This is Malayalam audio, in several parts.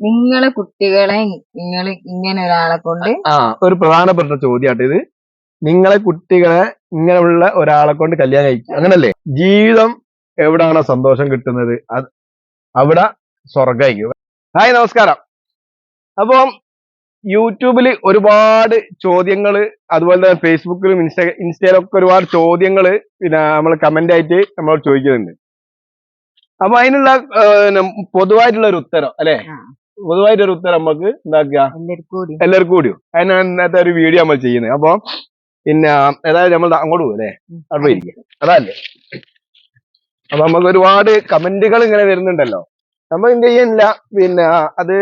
നിങ്ങളെ കുട്ടികളെ നിങ്ങൾ ഇങ്ങനെ ഒരാളെ കൊണ്ട് ആ ഒരു പ്രധാനപ്പെട്ട ചോദ്യമാട്ടോ ഇത്. നിങ്ങളെ കുട്ടികളെ ഇങ്ങനെയുള്ള ഒരാളെ കൊണ്ട് കല്യാണം കഴിക്കും അങ്ങനല്ലേ? ജീവിതം എവിടാണോ സന്തോഷം കിട്ടുന്നത്? അത് അവിടെ സ്വർഗമായിരിക്കും ഹായ് നമസ്കാരം. അപ്പം യൂട്യൂബിൽ ഒരുപാട് ചോദ്യങ്ങൾ അതുപോലെ തന്നെ ഫേസ്ബുക്കിലും ഇൻസ്റ്റ ഇൻസ്റ്റയിലൊക്കെ ഒരുപാട് ചോദ്യങ്ങൾ പിന്നെ നമ്മൾ കമന്റ് ആയിട്ട് നമ്മൾ ചോദിക്കുന്നുണ്ട്. അപ്പൊ അതിനുള്ള പൊതുവായിട്ടുള്ള ഒരു ഉത്തരം അല്ലെ. പൊതുവായിട്ടൊരു ഉത്തരം നമുക്ക് എന്താക്കുക? എല്ലാവർക്കും കൂടിയോ അതിനാണ് ഇന്നത്തെ ഒരു വീഡിയോ നമ്മൾ ചെയ്യുന്നത്. അപ്പൊ പിന്നെ ഏതായാലും നമ്മൾ അങ്ങോട്ട് പോകും അല്ലേ. അവിടെ പോയിരിക്കും അതല്ലേ? അപ്പൊ നമുക്ക് ഒരുപാട് കമന്റുകൾ ഇങ്ങനെ വരുന്നുണ്ടല്ലോ. നമ്മൾ എന്ത് ചെയ്യുന്നില്ല പിന്നെ അത്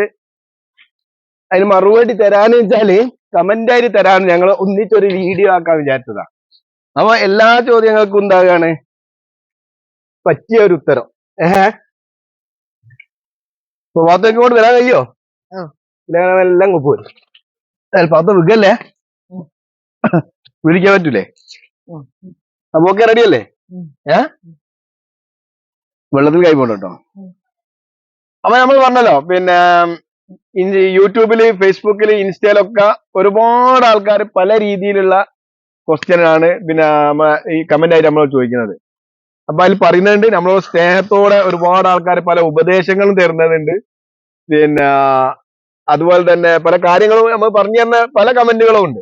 അതിന് മറുപടി തരാന്ന് വെച്ചാൽ കമന്റ് ആയിട്ട് തരാൻ ഞങ്ങൾ ഒന്നിച്ചൊരു വീഡിയോ ആക്കാൻ വിചാരിച്ചതാ. അപ്പൊ എല്ലാ ചോദ്യങ്ങൾക്കും എന്താകാണ്? പറ്റിയ ഒരു ഉത്തരം. ഏഹ്? ഭാഗത്തേക്ക് കൊണ്ട് വരാൻ കഴിയോ. എല്ലാം കൊപ്പു വിൽക്കല്ലേ. വിളിക്കാൻ പറ്റൂലേ. അപ്പൊ ഓക്കെ റെഡി അല്ലേ? ഏ? വെള്ളത്തിൽ കൈ പോണ്ട കേട്ടോ അപ്പൊ നമ്മൾ പറഞ്ഞല്ലോ പിന്നെ യൂട്യൂബിൽ ഫേസ്ബുക്കിൽ ഇൻസ്റ്റയിലൊക്കെ ഒരുപാട് ആൾക്കാർ പല രീതിയിലുള്ള ക്വസ്റ്റ്യൻ ആണ്. പിന്നെ ഈ കമന്റ് ആയിട്ട് നമ്മൾ ചോദിക്കുന്നത്. അപ്പൊ അതിൽ പറയുന്നുണ്ട് നമ്മൾ സ്നേഹത്തോടെ ഒരുപാട് ആൾക്കാർ പല ഉപദേശങ്ങളും തരുന്നതുണ്ട് പിന്നെ അതുപോലെ തന്നെ പല കാര്യങ്ങളും നമ്മൾ പറഞ്ഞു തന്ന പല കമന്റുകളും ഉണ്ട്.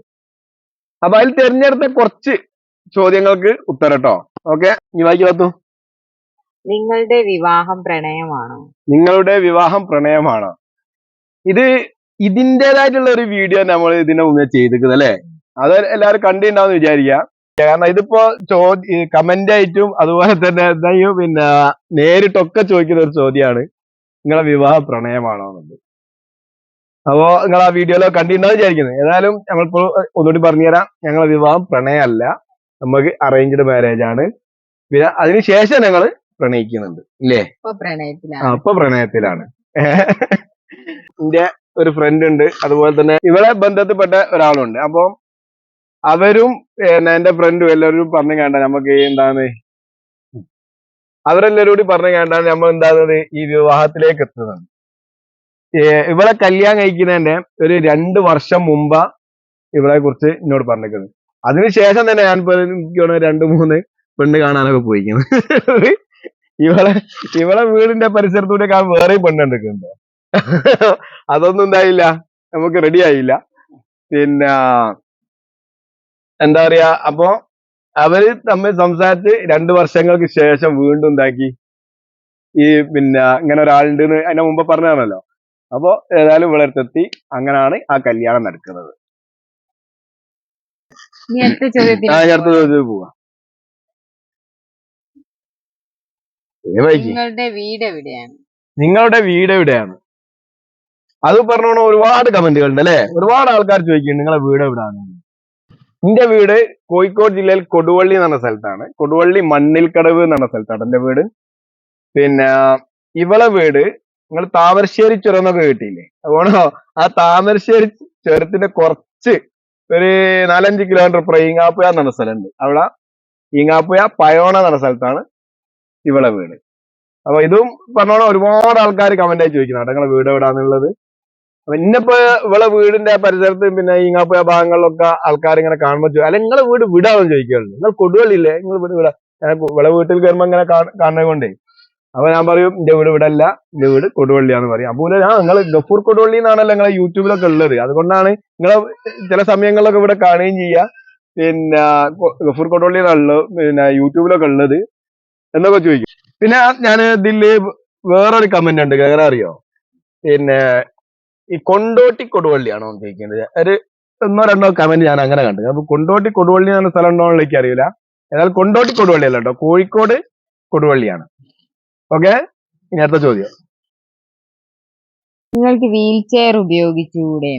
അപ്പൊ അതിൽ തിരഞ്ഞെടുത്ത കുറച്ച് ചോദ്യങ്ങൾക്ക് ഉത്തരം കേട്ടോ ഓക്കെ? ഇനി വായിക്കി പത്തു. നിങ്ങളുടെ വിവാഹം പ്രണയമാണോ? നിങ്ങളുടെ വിവാഹം പ്രണയമാണോ? ഇത് ഇതിന്റെതായിട്ടുള്ള ഒരു വീഡിയോ നമ്മൾ ഇതിന്റെ മുന്നേ ചെയ്തിരിക്കുന്നത് അല്ലെ? അത് എല്ലാവരും കണ്ടിട്ടുണ്ടാവും വിചാരിക്കാം കാരണം ഇതിപ്പോ ചോദ്യ കമന്റ് ആയിട്ടും അതുപോലെ തന്നെ എന്തായും പിന്നെ നേരിട്ടൊക്കെ ചോദിക്കുന്ന ഒരു ചോദ്യമാണ് നിങ്ങളെ വിവാഹ പ്രണയമാണോ എന്നുള്ളത് അപ്പോ നിങ്ങൾ ആ വീഡിയോയിലോ കണ്ടിട്ടുണ്ടാവും വിചാരിക്കുന്നത് ഏതായാലും നമ്മളിപ്പോ ഒന്നുകൂടി പറഞ്ഞുതരാം. ഞങ്ങളെ വിവാഹം പ്രണയമല്ല. നമുക്ക് അറേഞ്ച്ഡ് മാരേജ് ആണ്. പിന്നെ അതിനുശേഷം ഞങ്ങൾ പ്രണയിക്കുന്നുണ്ട്. ഇല്ലേ? അപ്പൊ പ്രണയത്തിലാണ്. എന്റെ ഒരു ഫ്രണ്ട് ഉണ്ട്. അതുപോലെ തന്നെ ഇവളെ ബന്ധത്തിൽപ്പെട്ട ഒരാളുണ്ട്. അപ്പൊ അവരും എന്റെ ഫ്രണ്ടും എല്ലാവരും പറഞ്ഞു കേണ്ട നമ്മക്ക് എന്താന്ന് എന്താണ് അവരെല്ലാവരും കൂടി പറഞ്ഞു കണ്ടാണ് നമ്മൾ എന്താകുന്നത് ഈ വിവാഹത്തിലേക്ക് എത്തുന്നത്. ഇവളെ കല്യാണം കഴിക്കുന്നതിന്റെ ഒരു രണ്ട് വർഷം മുമ്പാ ഇവളെ കുറിച്ച് എന്നോട് പറഞ്ഞിരിക്കുന്നത്. അതിനുശേഷം തന്നെ ഞാൻ ഇപ്പൊ രണ്ടു മൂന്ന് പെണ്ണ് കാണാനൊക്കെ പോയിരിക്കുന്നത് ഇവളെ ഇവളെ വീടിന്റെ പരിസരത്തൂടെ കാണാൻ വേറെ പെണ്ണ് കണ്ടിട്ടുണ്ട്. അതൊന്നും ഉണ്ടായില്ല നമുക്ക് റെഡി ആയില്ല. പിന്നെ എന്താ പറയാ അപ്പൊ അവർ തമ്മിൽ സംസാരിച്ച് രണ്ട് വർഷങ്ങൾക്ക് ശേഷം വീണ്ടും ഉണ്ടാക്കി ഈ പിന്നെ ഇങ്ങനെ ഒരാളുണ്ട് അതിന്റെ മുമ്പ് പറഞ്ഞതാണല്ലോ. അപ്പൊ ഏതായാലും ഇവിടെ അടുത്തെത്തി അങ്ങനെയാണ് ആ കല്യാണം നടക്കുന്നത്. ഇനി അടുത്ത ചോദ്യത്തിന് ആ ഞാൻ അടുത്ത ചോദ്യത്തിൽ പോവാ. ഏ വൈകി. നിങ്ങളുടെ വീട് എവിടെയാണ്? നിങ്ങളുടെ വീട് എവിടെയാണ്? അത് പറഞ്ഞോണം ഒരുപാട് കമന്റുകൾ ഉണ്ട് അല്ലെ? ഒരുപാട് ആൾക്കാർ ചോദിക്കുന്നുണ്ട് നിങ്ങളുടെ വീട് എവിടെയാണ് എന്റെ വീട് കോഴിക്കോട് ജില്ലയിൽ കൊടുവള്ളി എന്ന് പറഞ്ഞ സ്ഥലത്താണ്. കൊടുവള്ളി മണ്ണിൽക്കടവ് എന്ന് പറഞ്ഞ സ്ഥലത്താണ് എന്റെ വീട്. പിന്നെ ഇവളെ വീട് നിങ്ങൾ താമരശ്ശേരി ചുരം എന്നൊക്കെ കേട്ടില്ലേ? അതുകൊണ്ടോ ആ താമരശ്ശേരി ചുരത്തിന്റെ കുറച്ച് ഒരു നാലഞ്ച് കിലോമീറ്റർ അപ്പുറം ഈങ്ങാപ്പുഴ എന്ന് സ്ഥലമുണ്ട്. അവിടെ ഈങ്ങാപ്പുഴ പയോണ എന്ന സ്ഥലത്താണ് ഇവളെ വീട്. അപ്പൊ ഇതും പറഞ്ഞോളാം ഒരുപാട് ആൾക്കാർ കമന്റ് ആയി ചോദിക്കുന്നുണ്ട്. നിങ്ങളെ വീട് എവിടാന്നുള്ളത്? അപ്പൊ ഇന്നിപ്പോ ഇവളെ വീടിന്റെ പരിസരത്ത് പിന്നെ ഈങ്ങാപ്പുഴ ഭാഗങ്ങളിലൊക്കെ ആൾക്കാർ ഇങ്ങനെ കാണുമ്പോൾ ചോദിക്കും അല്ല നിങ്ങളെ വീട് വിടാമെന്ന് ചോദിക്കുകയുള്ളൂ നിങ്ങൾ കൊടുവള്ളില്ലേ നിങ്ങൾ വീട് വിടാ. ഞാൻ ഇവളെ വീട്ടിൽ കയറുമ്പോ ഇങ്ങനെ കാണുന്നത് കൊണ്ടേ. അപ്പൊ ഞാൻ പറയും എന്റെ വീട് ഇവിടെ അല്ല എന്റെ വീട് കൊടുവള്ളിയാന്ന് പറയും. അപ്പൊ ആ നിങ്ങൾ ഗഫൂർ കൊടുവള്ളി എന്നാണല്ലോ നിങ്ങളെ യൂട്യൂബിലൊക്കെ ഉള്ളത് അതുകൊണ്ടാണ് നിങ്ങളെ ചില സമയങ്ങളിലൊക്കെ ഇവിടെ കാണുകയും ചെയ്യുക പിന്നെ ഗഫൂർ കൊടുവള്ളി എന്നാണല്ലോ പിന്നെ യൂട്യൂബിലൊക്കെ ഉള്ളത് എന്നൊക്കെ ചോദിക്കും. പിന്നെ ഞാൻ ഇതിൽ വേറൊരു കമന്റ് ഉണ്ട്. കേറാ അറിയോ? പിന്നെ ഈ കൊണ്ടോട്ടി കൊടുവള്ളിയാണോ എന്ന് ചോദിക്കുന്നത്? ഒരു ഒന്നോ രണ്ടോ കമന്റ് ഞാൻ അങ്ങനെ കണ്ടു അപ്പൊ കൊണ്ടോട്ടി കൊടുവള്ളി എന്ന സ്ഥലം ഉണ്ടോ എന്ന് എനിക്ക് അറിയില്ല. എന്നാൽ കൊണ്ടോട്ടി കൊടുവള്ളി അല്ല കേട്ടോ. കോഴിക്കോട് കൊടുവള്ളിയാണ്. ഓക്കെ ഇനി അടുത്ത ചോദ്യം. നിങ്ങൾക്ക് വീൽ ചെയർ ഉപയോഗിച്ചുകൂടെ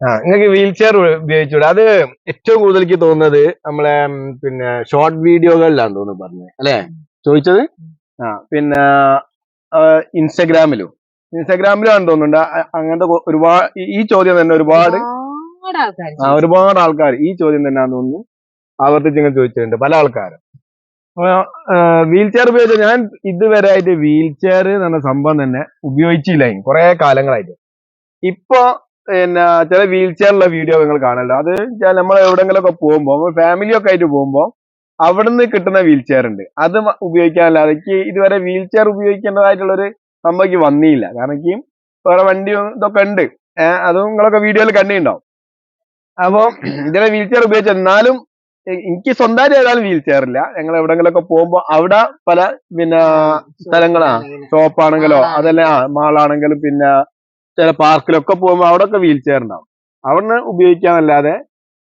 ആ നിങ്ങൾക്ക് വീൽ ചെയർ ഉപയോഗിച്ചൂടെ? അത് ഏറ്റവും കൂടുതൽ എനിക്ക് തോന്നുന്നത് നമ്മളെ പിന്നെ ഷോർട്ട് വീഡിയോകളിലാണ് തോന്നുന്നു പറഞ്ഞത്. അല്ലെ? ചോദിച്ചത്? ആ പിന്നെ ഇൻസ്റ്റഗ്രാമിലും. ഇൻസ്റ്റഗ്രാമിലാണ് തോന്നുന്നുണ്ട് അങ്ങനത്തെ ഒരുപാട് ഈ- ചോദ്യം തന്നെ ഒരുപാട് ഒരുപാട് ആൾക്കാർ ആ, ഒരുപാട് ആൾക്കാർ ഈ ചോദ്യം തന്നെ തോന്നുന്നു ആവർത്തിച്ച് ഇങ്ങനെ ചോദിച്ചിട്ടുണ്ട് പല ആൾക്കാരും. വീൽ ചെയർ ഉപയോഗിച്ച ഞാൻ ഇതുവരെ ആയിട്ട് വീൽ ചെയർ എന്ന സംഭവം തന്നെ ഉപയോഗിച്ചില്ല കുറെ കാലങ്ങളായിട്ട്. ഇപ്പൊ പിന്നെ ചില വീൽ ചെയറിലുള്ള വീഡിയോ നിങ്ങൾ കാണല്ലോ അത് നമ്മൾ എവിടെങ്കിലും ഒക്കെ പോകുമ്പോൾ ഫാമിലി ഒക്കെ ആയിട്ട് പോകുമ്പോൾ അവിടുന്ന് കിട്ടുന്ന വീൽ ചെയർ ഉണ്ട്. അത് ഉപയോഗിക്കാനല്ല ഉപയോഗിക്കാനല്ലാതെ ഇതുവരെ വീൽ ചെയർ ഉപയോഗിക്കേണ്ടതായിട്ടുള്ള ഒരു വന്നിയില്ല വന്നില്ല. കാരണം ഈ വേറെ വണ്ടി ഇതൊക്കെ ഉണ്ട് ഏഹ് അതും നിങ്ങളൊക്കെ വീഡിയോയിൽ കണ്ടിട്ടുണ്ടാവും. അപ്പൊ ഇതിലെ വീൽ ചെയർ ഉപയോഗിച്ച് എന്നാലും എനിക്ക് സ്വന്തമായിട്ട് ഏതായാലും വീൽ ചെയർ ഇല്ല ഞങ്ങൾ എവിടെങ്കിലൊക്കെ പോകുമ്പോ പോകുമ്പോൾ അവിടെ പല പിന്നെ സ്ഥലങ്ങളാ. ഷോപ്പ് ആണെങ്കിലോ അതല്ല മാളാണെങ്കിലും പിന്നെ ചില പാർക്കിലൊക്കെ പോകുമ്പോൾ അവിടെ ഒക്കെ വീൽ ചെയർ ഉണ്ടാവും അവിടെ ഉപയോഗിക്കാന്നല്ലാതെ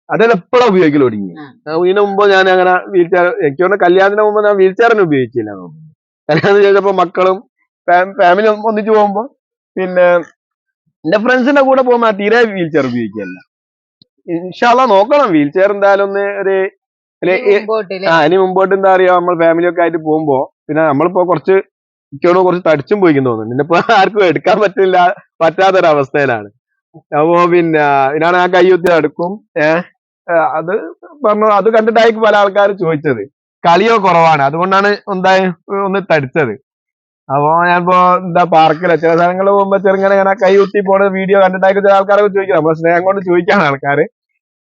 അതെല്ലാം എപ്പോഴാ ഉപയോഗിക്കൽ ഒടുങ്ങി ഇതിന് മുമ്പ് ഞാൻ അങ്ങനെ വീൽ ചെയർ എനിക്ക് കല്യാണത്തിന് മുമ്പ് ഞാൻ വീൽ ചെയറിന് ഉപയോഗിച്ചില്ല കല്യാണം ചെയ്തപ്പോ മക്കളും ഫാമിലി ഒന്നിച്ച് പോകുമ്പോ പിന്നെ എന്റെ ഫ്രണ്ട്സിന്റെ കൂടെ പോകുന്ന ഞാൻ തീരെ വീൽ ചെയർ ഉപയോഗിക്കല്ല ഇൻഷാല്ല നോക്കണം. വീൽ ചെയർ എന്തായാലും ഒന്ന് ഒരു അതിന് ആ ഇനി മുമ്പോട്ട് എന്താ പറയാ നമ്മൾ ഫാമിലി ഒക്കെ ആയിട്ട് പോകുമ്പോ പിന്നെ നമ്മളിപ്പോ കുറച്ച് എനിക്കോട് കുറച്ച് തടിച്ചും പോയിക്കുന്നു തോന്നുന്നു. പിന്നെ ഇപ്പൊ ആർക്കും എടുക്കാൻ പറ്റില്ല. പറ്റാത്തൊരവസ്ഥയിലാണ്. അപ്പോ പിന്നെ ഇതിനാണ് ആ കയ്യുത്തി എടുക്കും ഏഹ് അത് പറഞ്ഞു അത് കണ്ടിട്ടായിരിക്കും പല ആൾക്കാരും ചോദിച്ചത്. കളിയോ കുറവാണ്. അതുകൊണ്ടാണ് എന്തായാലും ഒന്ന് തടിച്ചത്. അപ്പോ ഞാനിപ്പോ എന്താ പാർക്കിലെ ചില സ്ഥലങ്ങളിൽ പോകുമ്പോ ചെറുങ്ങനെ ഇങ്ങനെ കൈ കുത്തി പോണ വീഡിയോ കണ്ടിട്ടായിരിക്കും ചില ആൾക്കാരൊക്കെ ചോദിക്കാം നമ്മളെ സ്നേഹം കൊണ്ട് ചോദിക്കാണ് ആൾക്കാർ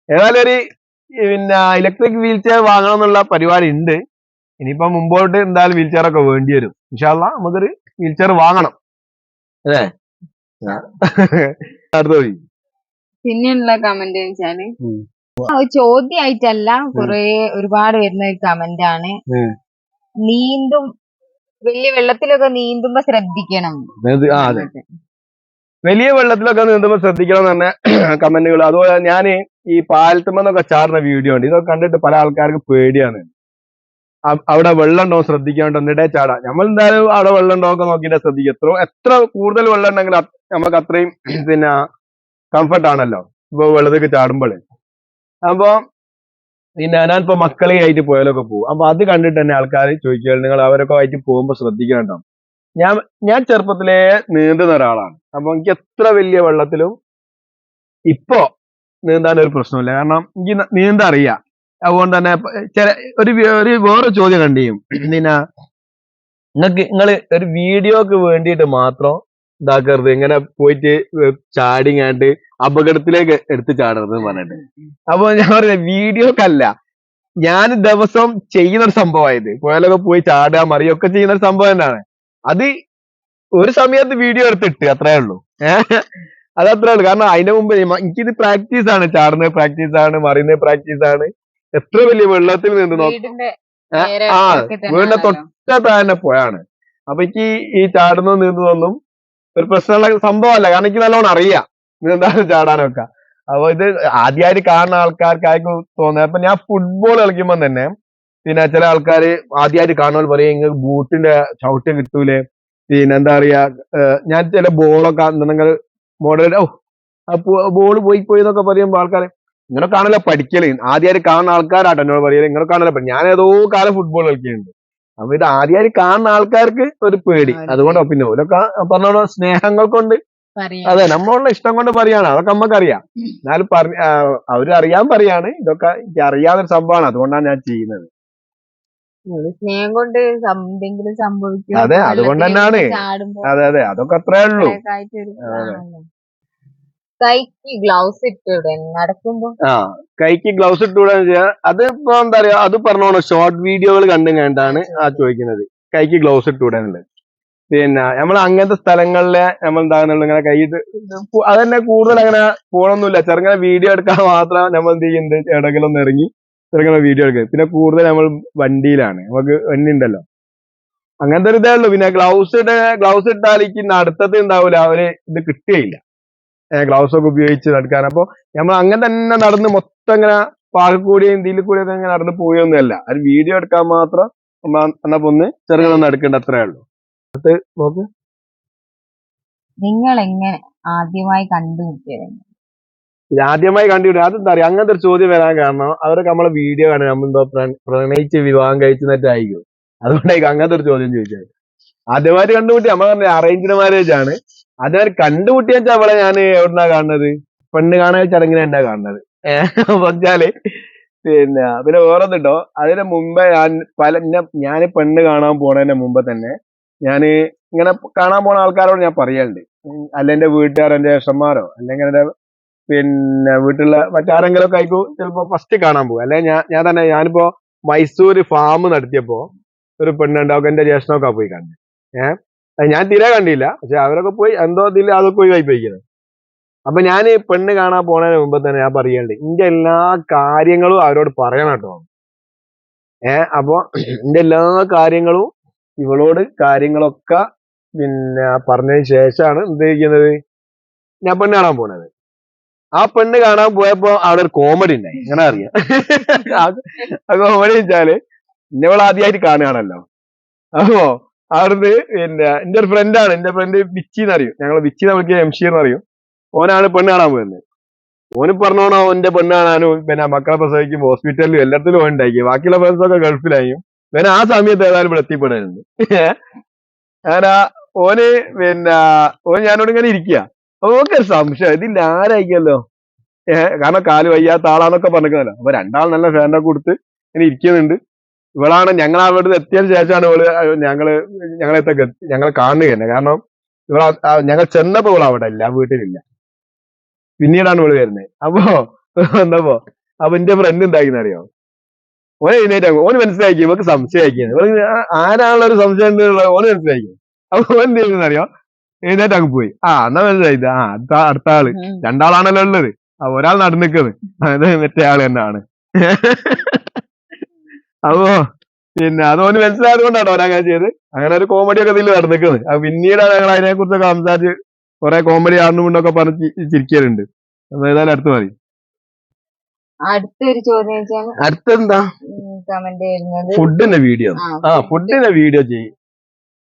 ഏതായാലും ഒരു പിന്നെ ഇലക്ട്രിക് വീൽ ചെയർ വാങ്ങണം എന്നുള്ള പരിപാടി ഉണ്ട്. ഇനിയിപ്പോ മുമ്പോട്ട് എന്തായാലും വീൽ ചെയർ ഒക്കെ വേണ്ടി വരും. ഇൻഷാല്ല നമുക്കൊരു വീൽ ചെയർ വാങ്ങണം. അല്ലേ പിന്നെയുള്ള കമന്റ് വെച്ചാൽ ചോദ്യമായിട്ടല്ല കുറെ ഒരുപാട് വരുന്ന ഒരു കമന്റ് ആണ്. നീന്തും വലിയ വെള്ളത്തിലൊക്കെ നീന്തുമ്പോ ശ്രദ്ധിക്കണം. ഇത് ആ അതെ. വലിയ വെള്ളത്തിലൊക്കെ നീന്തുമ്പോൾ ശ്രദ്ധിക്കണം തന്നെ കമന്റുകൾ. അതുപോലെ ഞാൻ ഈ പാലത്തുമെന്നൊക്കെ ചാടുന്ന വീഡിയോ ഉണ്ട്. ഇതൊക്കെ കണ്ടിട്ട് പല ആൾക്കാർക്ക് പേടിയാണ്. അവിടെ വെള്ളം ഉണ്ടോ ശ്രദ്ധിക്കാണ്ടോ നിടേ ചാടാ. നമ്മൾ എന്തായാലും അവിടെ വെള്ളം ഉണ്ടോ ഒക്കെ നോക്കിയിട്ട് ശ്രദ്ധിക്കും. എത്ര എത്ര കൂടുതൽ വെള്ളം ഉണ്ടെങ്കിൽ നമുക്ക് അത്രയും പിന്നെ കംഫർട്ട് ആണല്ലോ. ഇപ്പൊ വെള്ളത്തേക്ക് ചാടുമ്പോൾ അപ്പൊ പിന്നെ ഞാനിപ്പോ മക്കളെ ആയിട്ട് പോയാലൊക്കെ പോകും. അപ്പൊ അത് കണ്ടിട്ട് തന്നെ ആൾക്കാർ ചോദിക്കുക നിങ്ങൾ അവരൊക്കെ ആയിട്ട് പോകുമ്പോൾ ശ്രദ്ധിക്കണം ഞാൻ ഞാൻ ചെറുപ്പത്തിലേ നീന്തുന്ന ഒരാളാണ്. അപ്പൊ എനിക്ക് എത്ര വലിയ വെള്ളത്തിലും ഇപ്പോ നീന്താൻ ഒരു പ്രശ്നമില്ല കാരണം എനിക്ക് നീന്താ അറിയാം. അതുകൊണ്ട് തന്നെ ഇപ്പൊ ചില ഒരു ഒരു വേറെ ചോദ്യം കണ്ടിയും പിന്നെ നിങ്ങൾക്ക് നിങ്ങൾ ഒരു വീഡിയോക്ക് വേണ്ടിയിട്ട് മാത്രം ഇതാക്കരുത്. ഇങ്ങനെ പോയിട്ട് ചാടിങ്ങാണ്ട് അപകടത്തിലേക്ക് എടുത്ത് ചാടരുത് എന്ന് പറഞ്ഞിട്ട്. അപ്പൊ ഞാൻ പറഞ്ഞ വീഡിയോക്കല്ല. ഞാൻ ദിവസം ചെയ്യുന്ന ഒരു സംഭവമായത്. പോയാലൊക്കെ പോയി ചാടുക മറിയൊക്കെ ചെയ്യുന്ന ഒരു സംഭവം തന്നെയാണ്. അത് ഒരു സമയത്ത് വീഡിയോ എടുത്തിട്ട് അത്രേ ഉള്ളൂ. അത് അത്രേ ഉള്ളൂ. കാരണം അതിന്റെ മുമ്പ് എനിക്കിത് പ്രാക്ടീസ് ആണ്. ചാടുന്നത് പ്രാക്ടീസ് ആണ് മറിയുന്നത് പ്രാക്ടീസ് ആണ്. എത്ര വലിയ വെള്ളത്തിൽ നിന്ന് നോക്കാം. ആ, വീടിന്റെ തൊട്ട തന്നെ പോയാണ്. അപ്പൊ എനിക്ക് ഈ ചാടുന്ന നീന്തുന്നതൊന്നും ഒരു പ്രശ്നമുള്ള സംഭവമല്ല. കാരണം എനിക്ക് നല്ലോണം അറിയാം. നീന്താനും ചാടാനൊക്കെ. അപ്പൊ ഇത് ആദ്യമായിട്ട് കാണുന്ന ആൾക്കാർക്കായിരിക്കും തോന്നുന്നത്. അപ്പൊ ഞാൻ ഫുട്ബോൾ കളിക്കുമ്പോൾ തന്നെ പിന്നെ ചില ആൾക്കാർ ആദ്യമായിട്ട് കാണുമ്പോൾ പറയും ഇങ്ങനെ ബൂട്ടിന്റെ ചവിട്ട് കിട്ടൂലേ? പിന്നെ എന്താ പറയാ ഞാൻ ചില ബോളൊക്കെ എന്തെങ്കിൽ മോഡൽ ഓ ബോൾ പോയി പോയി എന്നൊക്കെ പറയുമ്പോൾ ആൾക്കാർ ഇങ്ങനെ കാണല പഠിക്കൽ. ആദ്യമായിട്ട് കാണുന്ന ആൾക്കാരാട്ടോ എന്നോട് പറയൽ. ഇങ്ങനെ കാണല ഞാൻ ഏതോ കാലം ഫുട്ബോൾ കളിക്കുന്നുണ്ട് അപ്പൊ ഇത് ആദ്യമായിട്ട് കാണുന്ന ആൾക്കാർക്ക് ഒരു പേടി. ആ, ഒരു അതുകൊണ്ടോ പിന്നെ ഓരൊക്കെ പറഞ്ഞോളൂ സ്നേഹങ്ങൾ കൊണ്ട്. അതെ നമ്മളുള്ള ഇഷ്ടം കൊണ്ട് പറയാണ്. അതൊക്കെ നമുക്ക് അറിയാം എന്നാലും പറഞ്ഞ അവരറിയാൻ പറയാണ്. ഇതൊക്കെ എനിക്ക് അറിയാവുന്ന സംഭവമാണ്. അതുകൊണ്ടാണ് ഞാൻ ചെയ്യുന്നത്. സ്നേഹം കൊണ്ട് എന്തെങ്കിലും സംഭവിക്കും അതെ, അതുകൊണ്ട് തന്നെയാണ്. അതെ അതെ. അതൊക്കെ അത്രേ ഉള്ളൂ ഒക്കെ ആയിട്ട് ഒരു ഇതാണല്ലോ. കൈക്ക് ഗ്ലൗസ് ഇട്ടിവിടെ നടക്കുമ്പോ? ആ കൈക്ക് ഗ്ലൗസ് വെച്ചാൽ അത് ഇപ്പൊ എന്താ പറയാ അത് പറഞ്ഞോളൂ ഷോർട്ട് വീഡിയോകൾ കണ്ടും കണ്ടാണ് ആ ചോദിക്കുന്നത്. കൈക്ക് ഗ്ലൗസ് ഇട്ടുകൂടാന്നുള്ളത് പിന്നെ നമ്മൾ അങ്ങനത്തെ സ്ഥലങ്ങളിലെ നമ്മൾ എന്താണെന്നുള്ള ഇങ്ങനെ കൈയിട്ട് തന്നെ കൂടുതൽ അങ്ങനെ പോണൊന്നുമില്ല. ചെറുങ്ങനെ വീഡിയോ എടുക്കാൻ മാത്രം നമ്മൾ എന്ത് ചെയ്യുന്നത് ഇടകളൊന്നും ഇറങ്ങി ചെറുങ്ങനെ വീഡിയോ എടുക്കുക പിന്നെ കൂടുതൽ നമ്മൾ വണ്ടിയിലാണ്. നമുക്ക് വണ്ടി ഉണ്ടല്ലോ അങ്ങനത്തെ ഒരു ഇതേ ഉള്ളൂ. പിന്നെ ഗ്ലൗസ് ഇട്ട ഗ്ലൗസ് ഇട്ടാലേക്ക് അടുത്തത് ഉണ്ടാവില്ല അവർ ഇത് കിട്ടുകയില്ല. ഗ്ലൗസ് ഒക്കെ ഉപയോഗിച്ച് നടക്കാൻ. അപ്പൊ നമ്മൾ അങ്ങനെ തന്നെ നടന്ന് മൊത്തം ഇങ്ങനെ പാർക്കിൽ കൂടിയും ഇതിൽ കൂടിയും ഒക്കെ ഇങ്ങനെ നടന്ന് പോയൊന്നുമല്ല. അത് വീഡിയോ എടുക്കാൻ മാത്രം എന്നാ ഒന്ന് ചെറുങ്ങനെ എടുക്കേണ്ട അത്രേ ഉള്ളൂ. അടുത്ത് നോക്ക്. നിങ്ങൾ എങ്ങനെ ആദ്യമായി കണ്ടുപിടിച്ചത് ഇത് ആദ്യമായി കണ്ടുപിടി അതെന്താ പറയാ അങ്ങനത്തെ ഒരു ചോദ്യം വരാൻ കാരണം അവരൊക്കെ നമ്മളെ വീഡിയോ കാണുക നമ്മളെന്തോ പ്ര- പ്രണയിച്ച് വിവാഹം കഴിച്ചെന്നിട്ടായിരിക്കും. അതുകൊണ്ടായിരിക്കും അങ്ങനത്തെ ഒരു ചോദ്യം ചോദിച്ചത്. ആദ്യമായിട്ട് കണ്ടുമുട്ടി നമ്മൾ പറഞ്ഞ അറേഞ്ച്ഡ് മാരേജ് ആണ്. അതുമാതിരി കണ്ടുമുട്ടിയ വെച്ചാൽ അവളെ ഞാൻ എവിടുന്നാ കാണുന്നത്? പെണ്ണ് കാണാൻ ചടങ്ങിനെ എന്നാ കാണുന്നത്? പറഞ്ഞാൽ പിന്നെ പിന്നെ വേറെ ഒന്നുണ്ടോ അതിന് മുമ്പേ ഞാൻ പല ഞാൻ പെണ്ണ് കാണാൻ പോണതിന് മുമ്പ് തന്നെ ഞാൻ ഇങ്ങനെ കാണാൻ പോണ ആൾക്കാരോട് ഞാൻ പറയലുണ്ട്. അല്ലെ എന്റെ വീട്ടുകാരോ എന്റെ ജ്യേഷ്ഠന്മാരോ അല്ലെങ്കിൽ എന്റെ പിന്നെ വീട്ടിലുള്ള മറ്റാരെങ്കിലും ഒക്കെ ആയിക്കോ ചിലപ്പോ ഫസ്റ്റ് കാണാൻ പോകും അല്ലെ ഞാൻ ഞാൻ തന്നെ ഞാനിപ്പോ മൈസൂർ ഫാം നടത്തിയപ്പോ ഒരു പെണ്ണുണ്ടാവും എന്റെ ജ്യേഷ്ഠനൊക്കെ പോയി കണ്ടു. ഏഹ് അത് ഞാൻ തീരെ കണ്ടില്ല. പക്ഷെ അവരൊക്കെ പോയി എന്തോ ഇതിൽ അതൊക്കെ പോയി കഴിപ്പിക്കുന്നത് അപ്പൊ ഞാൻ പെണ്ണ് കാണാൻ പോണതിന് മുമ്പ് തന്നെ ഞാൻ പറയണ്ട് എന്റെ എല്ലാ കാര്യങ്ങളും അവരോട് പറയണം കേട്ടോ. ഏ അപ്പൊ എന്റെ എല്ലാ കാര്യങ്ങളും ഇവളോട് കാര്യങ്ങളൊക്കെ പിന്നെ പറഞ്ഞതിന് ശേഷമാണ് എന്ത് ചെയ്യുന്നത് ഞാൻ പെണ്ണ് കാണാൻ പോണത്. ആ പെണ്ണ് കാണാൻ പോയപ്പോ അവിടെ ഒരു കോമഡി ഉണ്ടായി അങ്ങനെ അറിയാം? ആ കോമഡി വെച്ചാൽ ഇന്നവൾ ആദ്യമായിട്ട് കാണുകയാണല്ലോ. അപ്പോ അവിടുന്ന് പിന്നെ എന്റെ ഒരു ഫ്രണ്ടാണ് എന്റെ ഫ്രണ്ട് ബിച്ചി എന്നറിയും. ഞങ്ങൾ ബിച്ചി നമുക്ക് എന്ന് എന്നറിയും ഓനാണ് പെണ്ണ് കാണാൻ പോയത് ഓന് പറഞ്ഞോണോ ഓന്റെ പെണ്ണ് കാണാനും പിന്നെ മക്കളെ പ്രസവിക്കും ഹോസ്പിറ്റലിലും എല്ലാത്തിലും ഓൻ ഉണ്ടാക്കി ബാക്കിയുള്ള ഫ്രണ്ട്സ് ഒക്കെ ഗൾഫിലായും പിന്നെ ആ സമയത്ത് ഏതായാലും ഇവിടെ എത്തിപ്പെടുന്നുണ്ട് ഞാൻ ഓന് പിന്നെ ഓൻ ഞാനോട് ഇങ്ങനെ ഇരിക്കുക ഓക്കെ സംശയം. ഇതിൽ ആരായിക്കല്ലോ ഏഹ് കാരണം കാൽ വയ്യാത്ത ആളാന്നൊക്കെ പറഞ്ഞിരിക്കുന്നല്ലോ. അപ്പൊ രണ്ടാൾ നല്ല ഫാനൊക്കെ കൊടുത്ത് ഇങ്ങനെ ഇരിക്കുന്നുണ്ട്. ഇവളാണ് ഞങ്ങൾ അവിടെ എത്തിയതിനു ശേഷമാണ് ഇവൾ ഞങ്ങൾ ഞങ്ങളെ ഞങ്ങൾ കാണുക തന്നെ. കാരണം ഇവള ഞങ്ങൾ ചെന്നപ്പോ ഇവൾ അവിടെ ഇല്ല വീട്ടിലില്ല. പിന്നീടാണ് ഇവൾ വരുന്നത്. അപ്പോ വന്നപ്പോ അപ്പൊ എന്റെ ഫ്രണ്ട് ഉണ്ടാക്കി അറിയോ? ഓനെ എഴുന്നേറ്റ് ഓന് മനസ്സിലാക്കി ഇവക്ക് സംശയമാക്കിയാണ് ഇവർക്ക് ആരാണുള്ള ഒരു സംശയം ഓന് മനസ്സിലാക്കി. അപ്പൊ ഓൻ എന്ത് ചെയ്യുന്ന അറിയോ? എഴുന്നേറ്റ് അങ്ങ് പോയി. ആ എന്നാ മനസ്സിലായി ആ അടുത്ത അടുത്ത ആൾ. രണ്ടാളാണല്ലോ ഉള്ളത്. ആ ഒരാൾ നടന്നിക്കുന്നത് അത് മറ്റേ ആൾ തന്നെയാണ്. അപ്പോ പിന്നെ അത് ഓന് മനസ്സിലായത് കൊണ്ടാണ് ഓൻ അങ്ങനെ ചെയ്ത് അങ്ങനെ ഒരു കോമഡി ഒക്കെ ഇതിൽ നടന്നിക്കുന്നത് അത് പിന്നീടാണ് ഞങ്ങൾ അതിനെ കുറിച്ചൊക്കെ സംസാരിച്ച് കുറെ കോമഡി ആണെന്നും കൊണ്ടൊക്കെ പറഞ്ഞ് ചി- ചിരിക്കലുണ്ട് അപ്പൊ ഏതായാലും അടുത്ത് മതി. അടുത്തൊരു ചോദ്യം വെച്ചാൽ അടുത്തെന്താ? കമന്റ് വരുന്നത്. ഫുഡിന്റെ വീഡിയോ ആ, ആ ഫുഡിന്റെ വീഡിയോ ചെയ്യും.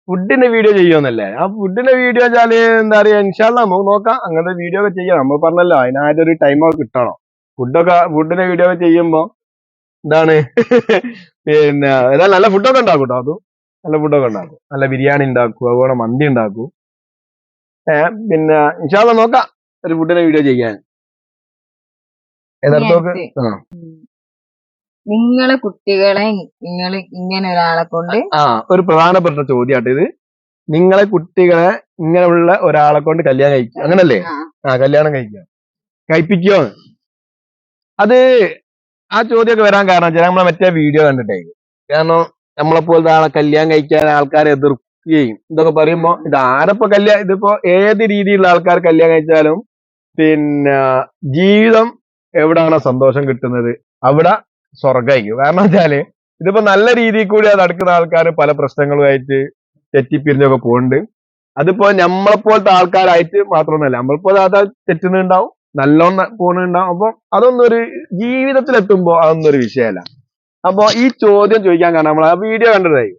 ഫുഡിന്റെ വീഡിയോ ചെയ്യുമെന്നല്ലേ? ആ ഫുഡിന്റെ വീഡിയോ വെച്ചാൽ എന്താ പറയാ ഇൻഷാല്ല നമുക്ക് നോക്കാം. അങ്ങനത്തെ വീഡിയോ ഒക്കെ ചെയ്യാം. നമ്മൾ പറഞ്ഞല്ലോ അതിനായിട്ടൊരു ടൈം ഒക്കെ കിട്ടണം. ഫുഡൊക്കെ ഫുഡിന്റെ വീഡിയോ ഒക്കെ ചെയ്യുമ്പോ എന്താണ്? പിന്നെ ഏതായാലും നല്ല ഫുഡൊക്കെ ഉണ്ടാക്കും കേട്ടോ അതും. നല്ല ഫുഡൊക്കെ ഉണ്ടാക്കും. നല്ല ബിരിയാണി ഉണ്ടാക്കും അതുപോലെ മന്തി ഉണ്ടാക്കും. ഏഹ് പിന്നെ ഇൻഷാല്ല നോക്കാം ഒരു ഫുഡിന്റെ വീഡിയോ ചെയ്യാൻ. ആ. നിങ്ങളെ കുട്ടികളെ നിങ്ങൾ ഇങ്ങനെ ഒരാളെ കൊണ്ട് ആ ഒരു പ്രധാനപ്പെട്ട ചോദ്യമാട്ടോ ഇത്. നിങ്ങളെ കുട്ടികളെ ഇങ്ങനെയുള്ള ഒരാളെ കൊണ്ട് കല്യാണം കഴിക്കുക. അങ്ങനല്ലേ? ആ, ആ കല്യാണം കഴിക്കുക. കഴിപ്പിക്കോ അത് ആ ചോദ്യമൊക്കെ വരാൻ കാരണം വെച്ചാൽ നമ്മളെ മറ്റേ വീഡിയോ കണ്ടിട്ടേ. കാരണം നമ്മളെ നമ്മളെപ്പോലത്തെ ആളെ കല്യാണം കഴിക്കാൻ ആൾക്കാരെ എതിർക്കുകയും ഇതൊക്കെ പറയുമ്പോ ഇത് ആരപ്പോ കല്യാണം ഇതിപ്പോ ഏത് രീതിയിലുള്ള ആൾക്കാർ കല്യാണം കഴിച്ചാലും പിന്നെ ജീവിതം എവിടാണോ സന്തോഷം കിട്ടുന്നത് അവിടെ സ്വർഗമായിരിക്കും കാരണം വെച്ചാൽ ഇതിപ്പോ നല്ല രീതിയിൽ കൂടി അത് നടക്കുന്ന ആൾക്കാർ പല പ്രശ്നങ്ങളുമായിട്ട് തെറ്റിപ്പിരിഞ്ഞൊക്കെ പോകുന്നുണ്ട് അതിപ്പോ നമ്മളെപ്പോലത്തെ ആൾക്കാരായിട്ട് മാത്രമൊന്നുമല്ല നമ്മളിപ്പോ അത് തെറ്റുന്നുണ്ടാവും. നല്ലോണം പോണുണ്ടാവും. അപ്പൊ അതൊന്നും ഒരു ജീവിതത്തിൽ എത്തുമ്പോ അതൊന്നും ഒരു വിഷയമല്ല അപ്പൊ ഈ ചോദ്യം ചോദിക്കാൻ കാരണം നമ്മൾ ആ വീഡിയോ കണ്ടതായി.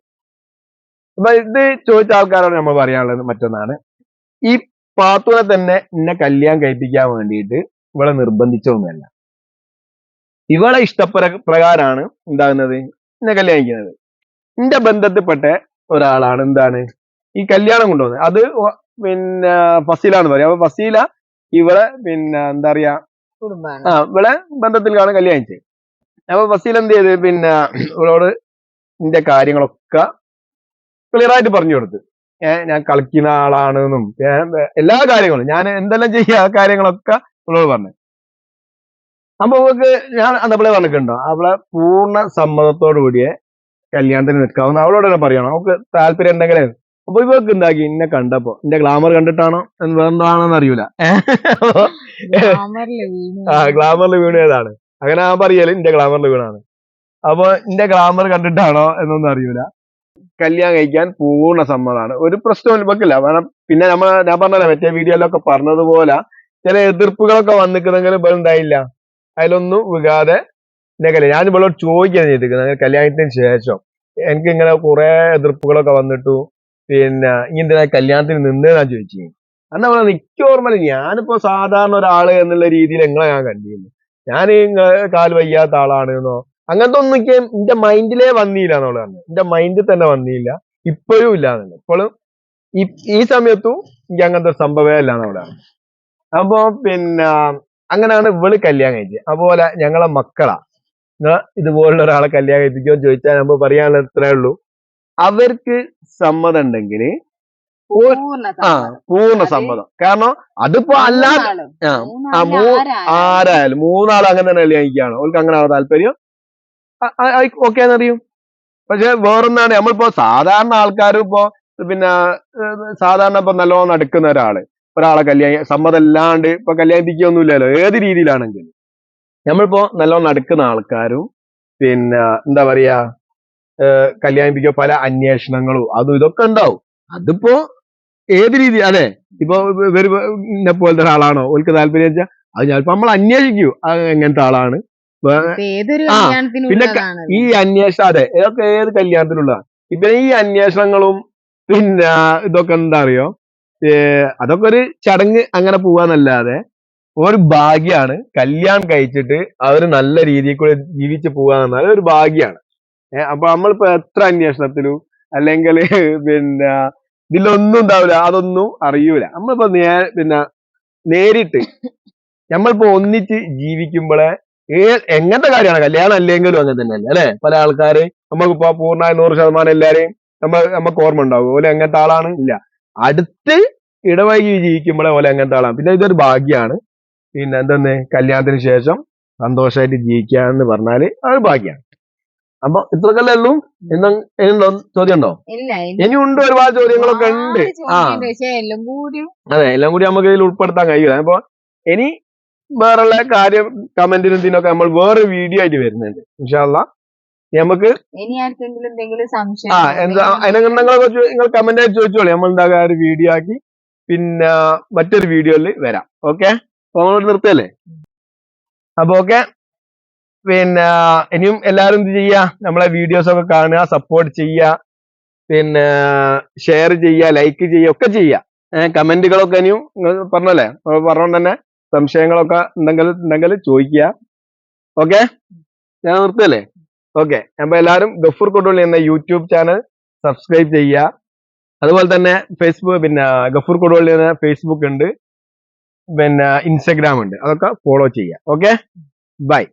അപ്പൊ ഇത് ചോദിച്ച ആൾക്കാരോട് നമ്മൾ പറയാനുള്ളത് മറ്റൊന്നാണ്. ഈ പാത്തുനെ തന്നെ എന്നെ കല്യാണം കഴിപ്പിക്കാൻ വേണ്ടിയിട്ട് ഇവളെ നിർബന്ധിച്ചൊന്നുമല്ല ഇവളെ ഇഷ്ടപ്ര പ്രകാരമാണ് ഉണ്ടാകുന്നത് എന്നെ കല്യാണിക്കുന്നത് എന്റെ ബന്ധത്തിൽപ്പെട്ട ഒരാളാണ്. എന്താണ്? ഈ കല്യാണം കൊണ്ടുവന്നത്. അത് പിന്നെ ഫസീലാണ് പറയാം. അപ്പൊ ഫസീല ഇവളെ പിന്നെ എന്താ പറയാ ആ ഇവളെ ബന്ധത്തിലാണ് കല്യാണിച്ചത് അപ്പൊ ഫസീൽ എന്ത് ചെയ്ത്? പിന്നെ ഇവളോട് ഇന്റെ കാര്യങ്ങളൊക്കെ ക്ലിയർ ആയിട്ട് പറഞ്ഞു കൊടുത്ത്. ഏഹ് ഞാൻ കളിക്കുന്ന ആളാണെന്നും എല്ലാ കാര്യങ്ങളും ഞാൻ എന്തെല്ലാം ചെയ്യുക ആ കാര്യങ്ങളൊക്കെ ഇവളോട് പറഞ്ഞു. അപ്പൊ അവൾക്ക് ഞാൻ അന്നപ്പോഴേ പറഞ്ഞിട്ടുണ്ടോ? അവളെ പൂർണ സമ്മതത്തോടു കൂടിയേ കല്യാണത്തിന് നിൽക്കാവുന്ന അവളോട് തന്നെ പറയണം. അവൾക്ക് താല്പര്യം ഉണ്ടെങ്കിലേ അപ്പൊ ഇവർക്ക് എന്താക്കി? എന്നെ കണ്ടപ്പോ. എന്റെ ഗ്ലാമർ കണ്ടിട്ടാണോ? എന്ന് വേറെന്താണോന്ന് അറിയൂല. ആ ഗ്ലാമറിൽ വീണതാണ്. അങ്ങനെ ആ പറയൽ എന്റെ ഗ്ലാമറിൽ വീണാണ്. അപ്പൊ എന്റെ ഗ്ലാമർ കണ്ടിട്ടാണോ എന്നൊന്നും അറിയൂല. കല്യാണം കഴിക്കാൻ പൂർണ സമ്മതമാണ് ഒരു പ്രശ്നവും ഇവക്കില്ല. കാരണം പിന്നെ നമ്മ ഞാൻ പറഞ്ഞല്ലോ മറ്റേ വീഡിയോയിലൊക്കെ പറഞ്ഞതുപോലെ ചില എതിർപ്പുകളൊക്കെ വന്നിക്കുന്നെങ്കിലും ഇവിടെ ഉണ്ടായില്ല അതിലൊന്നും വികാതെ എന്റെ കല്യാണം ഞാൻ ഇവളോട് ചോദിക്കാൻ ചെയ്തിരിക്കുന്നത്. കല്യാണത്തിന് ശേഷം. എനിക്ക് ഇങ്ങനെ കുറെ എതിർപ്പുകളൊക്കെ വന്നിട്ടു. പിന്നെ ഇങ്ങനത്തെ കല്യാണത്തിന് നിന്ന് ഞാൻ ചോദിച്ചു. അന്ന് അവളെ നിക്ക് ഓർമ്മയില്ല. ഞാനിപ്പോ സാധാരണ ഒരാൾ എന്നുള്ള രീതിയിൽ എങ്ങനെ ഞാൻ കണ്ടിരുന്നു. ഞാൻ കാൽ വയ്യാത്ത ആളാണെന്നോ അങ്ങനത്തെ ഒന്നും എനിക്ക് എന്റെ മൈൻഡിലേ വന്നില്ല പറഞ്ഞു. എന്റെ മൈൻഡിൽ തന്നെ വന്നില്ല. ഇപ്പോഴും ഇല്ല എന്നുള്ളത് ഇപ്പോഴും ഈ സമയത്തും എനിക്ക് അങ്ങനത്തെ ഒരു സംഭവമേ ഇല്ല എന്നുള്ളതാണ് അപ്പോ പിന്നെ അങ്ങനെയാണ് ഇവൾ കല്യാണം കഴിച്ചത്. അതുപോലെ ഞങ്ങളെ മക്കളാ. ഇതുപോലുള്ള ഒരാളെ കല്യാണം കഴിപ്പിക്കുമോ ചോദിച്ചാൽ നമ്മൾ പറയാനുള്ളത് ഇത്രേ ഉള്ളൂ. അവർക്ക് സമ്മതം ഉണ്ടെങ്കിൽ പൂർണ ആ പൂർണ സമ്മതം. കാരണം അതിപ്പോ അല്ലാതെ ആ, ആരായാലും. മൂന്നാൾ മൂന്നാളും അങ്ങനെ തന്നെ കല്യാണിക്കാണ് ഓൾക്ക് അങ്ങനെ ആ താല്പര്യം ഓക്കെ എന്നറിയും പക്ഷെ വേറൊന്നാണ് നമ്മളിപ്പോ സാധാരണ ആൾക്കാർ ഇപ്പോ പിന്നെ സാധാരണ ഇപ്പൊ നല്ലോണം നടക്കുന്ന ഒരാൾ. ഒരാളെ കല്യാണി സമ്മതം ഇല്ലാണ്ട് ഇപ്പൊ കല്യാണിപ്പിക്കൊന്നുമില്ലല്ലോ. ഏത് രീതിയിലാണെങ്കിലും. നമ്മളിപ്പോ നല്ലോണം നടക്കുന്ന ആൾക്കാരും പിന്നെ എന്താ പറയാ ഏഹ്, കല്യാണിപ്പിക്കുക പല അന്വേഷണങ്ങളും. അതും ഇതൊക്കെ ഉണ്ടാവും. അതിപ്പോ ഏത് രീതി അതെ ഇപ്പൊ ഇവർ എന്നെ പോലത്തെ ഒരാളാണോ? ഓൽക്ക് താല്പര്യം വെച്ചാൽ അത് ചിലപ്പോ നമ്മൾ അന്വേഷിക്കൂ എങ്ങനത്തെ ആളാണ്. ആ, പിന്നെ ഈ അന്വേഷണം അതെ ഇതൊക്കെ ഏത് കല്യാണത്തിനുള്ളതാണ്. ഇപ്പൊ ഈ അന്വേഷണങ്ങളും പിന്നെ ഇതൊക്കെ എന്താ അറിയോ? അതൊക്കെ ഒരു ചടങ്ങ് അങ്ങനെ പോവാന്നല്ലാതെ ഒരു ഭാഗ്യാണ് കല്യാണം കഴിച്ചിട്ട് അവർ നല്ല രീതിയിൽ കൂടെ ജീവിച്ചു പോവാന്ന് ഒരു ഭാഗ്യാണ്. ഏഹ് അപ്പൊ നമ്മളിപ്പോ എത്ര അന്വേഷണത്തിലും അല്ലെങ്കിൽ പിന്നെ ഇതിലൊന്നും ഉണ്ടാവില്ല അതൊന്നും അറിയൂല. നമ്മളിപ്പോ നേ പിന്നെ നേരിട്ട് നമ്മളിപ്പോ ഒന്നിച്ച് ജീവിക്കുമ്പോളെ ഏ എങ്ങനത്തെ കാര്യമാണ്? കല്യാണം അല്ലെങ്കിലും അങ്ങനെ തന്നെയല്ലേ അല്ലെ? പല ആൾക്കാര് നമുക്കിപ്പോ പൂർണമായ നൂറ് ശതമാനം എല്ലാരെയും നമ്മ നമുക്ക് ഓർമ്മ ഉണ്ടാവും. ഓലെ എങ്ങനത്തെ ആളാണ്? ഇല്ല. അടുത്ത് ഇടവൈകി ജീവിക്കുമ്പോഴേ ഓലെ എങ്ങനത്തെ ആളാണ്? പിന്നെ ഇതൊരു ഭാഗ്യമാണ് പിന്നെ എന്തെന്ന്? കല്യാണത്തിന് ശേഷം സന്തോഷമായിട്ട് ജീവിക്കുക എന്ന് പറഞ്ഞാൽ അത് ഭാഗ്യാണ്. അപ്പൊ ഇത്രക്കല്ലേ ഉള്ളൂ? ഇന്ന് ഇനിയുണ്ടോ? ചോദ്യം ഉണ്ടോ ഉണ്ട് ഒരുപാട് ചോദ്യങ്ങളൊക്കെ ഉണ്ട്. ആ. അതെ എല്ലാം കൂടി നമുക്ക് ഇതിൽ ഉൾപ്പെടുത്താൻ കഴിയില്ല. അപ്പൊ ഇനി വേറെയുള്ള കാര്യം കമന്റിനും ഇതിനൊക്കെ നമ്മൾ വേറെ വീഡിയോ ആയിട്ട് വരുന്നുണ്ട്. ഇൻഷാല്ല നമുക്ക് ആ എന്താ അതിനെ നിങ്ങളെ നിങ്ങൾ കമന്റ് ആയിട്ട് ചോദിച്ചോളൂ. നമ്മൾ എന്താ ഒരു വീഡിയോ ആക്കി. പിന്നെ മറ്റൊരു വീഡിയോയിൽ വരാം. ഓക്കെ അപ്പൊ നമ്മൾ നിർത്തല്ലേ അപ്പൊ ഓക്കെ പിന്നെ ഇനിയും എല്ലാവരും എന്ത് ചെയ്യുക നമ്മളെ വീഡിയോസ് ഒക്കെ കാണുക സപ്പോർട്ട് ചെയ്യുക പിന്നെ ഷെയർ ചെയ്യുക ലൈക്ക് ചെയ്യുക ഒക്കെ ചെയ്യുക. കമന്റുകളൊക്കെ ഇനിയും നിങ്ങൾ പറഞ്ഞല്ലേ? പറഞ്ഞോണ്ട് തന്നെ സംശയങ്ങളൊക്കെ ഉണ്ടെങ്കിൽ ഉണ്ടെങ്കിൽ ചോദിക്കുക. ഓക്കെ ഞാൻ നിർത്തല്ലേ ഓക്കെ അപ്പൊ എല്ലാവരും ഗഫൂർ കൊടുള്ളി എന്ന യൂട്യൂബ് ചാനൽ സബ്സ്ക്രൈബ് ചെയ്യുക. അതുപോലെ തന്നെ ഫേസ്ബുക്ക് പിന്നെ ഗഫൂർ കൊടുവള്ളി എന്ന ഫേസ്ബുക്ക് ഉണ്ട്. പിന്നെ ഇൻസ്റ്റഗ്രാം ഉണ്ട്. അതൊക്കെ ഫോളോ ചെയ്യുക. Okay bye